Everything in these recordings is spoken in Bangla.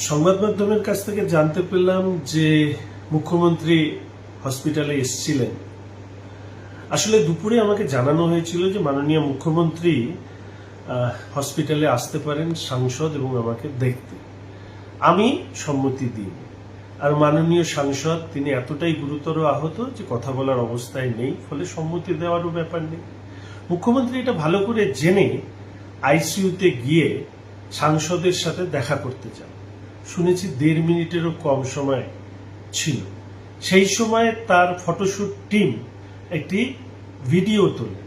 সংবাদ মাধ্যমের কাছ থেকে জানতে পেলাম যে মুখ্যমন্ত্রী হসপিটালে এসেছিলেন। আসলে দুপুরে আমাকে জানানো হয়েছিল যে মাননীয় মুখ্যমন্ত্রী হসপিটালে আসতে পারেন সাংসদ এবং আমাকে দেখতে। আমি সম্মতি দিই। আর মাননীয় সাংসদ, তিনি এতটাই গুরুতর আহত যে কথা বলার অবস্থায় নেই, ফলে সম্মতি দেওয়ারও ব্যাপার নেই। মুখ্যমন্ত্রী এটা ভালো করে জেনে আইসিইউতে গিয়ে সাংসদের সাথে দেখা করতে চান। শুনেছি দেড় মিনিটেরও কম সময় ছিল। সেই সময় তার ফটোশুট টিম একটি ভিডিও তোলে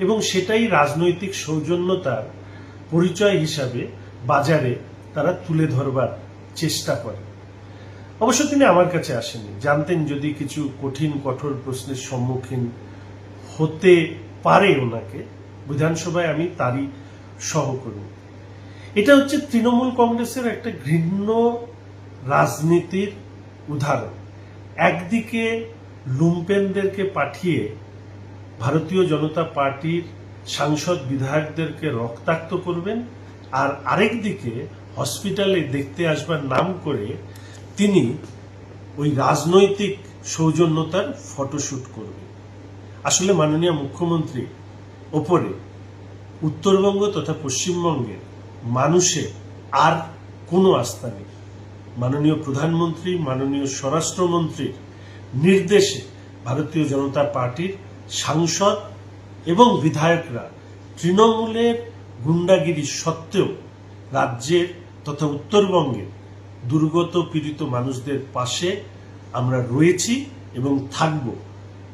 এবং সেটাই রাজনৈতিক সৌজন্যতার পরিচয় হিসাবে বাজারে তারা তুলে ধরবার চেষ্টা করে। অবশ্য তিনি আমার কাছে আসেনি জানতেন যদি কিছু কঠিন, কঠোর প্রশ্নের সম্মুখীন হতে পারে ওনাকে, বিধানসভায় আমি তারই সহকর্মী। এটা হচ্ছে তৃণমূল কংগ্রেসের একটা ঘৃণ্য রাজনীতির উদাহরণ। একদিকে লুম্পেনদেরকে পাঠিয়ে ভারতীয় জনতা পার্টির সাংসদ বিধায়কদেরকে রক্তাক্ত করবেন, আর আরেকদিকে হসপিটালে দেখতে আসবার নাম করে তিনি ওই রাজনৈতিক সৌজন্যতার ফটোশুট করবেন। আসলে মাননীয় মুখ্যমন্ত্রী ওপরে উত্তরবঙ্গ তথা পশ্চিমবঙ্গের মানুষের আর কোনো আস্থা নেই। মাননীয় প্রধানমন্ত্রী, মাননীয় স্বরাষ্ট্রমন্ত্রীর নির্দেশে ভারতীয় জনতা পার্টির সাংসদ এবং বিধায়করা তৃণমূলের গুন্ডাগিরি সত্ত্বেও রাজ্যের তথা উত্তরবঙ্গের দুর্গত পীড়িত মানুষদের পাশে আমরা রয়েছি এবং থাকব।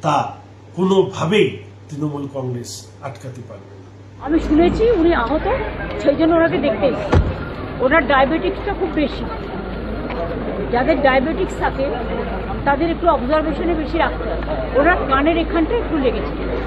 তা কোনোভাবেই তৃণমূল কংগ্রেস আটকাতে পারবে আমি শুনেছি উনি আহত, সেই জন্য ওনাকে দেখতে ওনার ডায়াবেটিক্সটা খুব বেশি। যাদের ডায়াবেটিক্স থাকে, তাদের একটু অবজারভেশনে বেশি রাখতে হয়। ওনার কানের এখানটা একটু লেগেছে।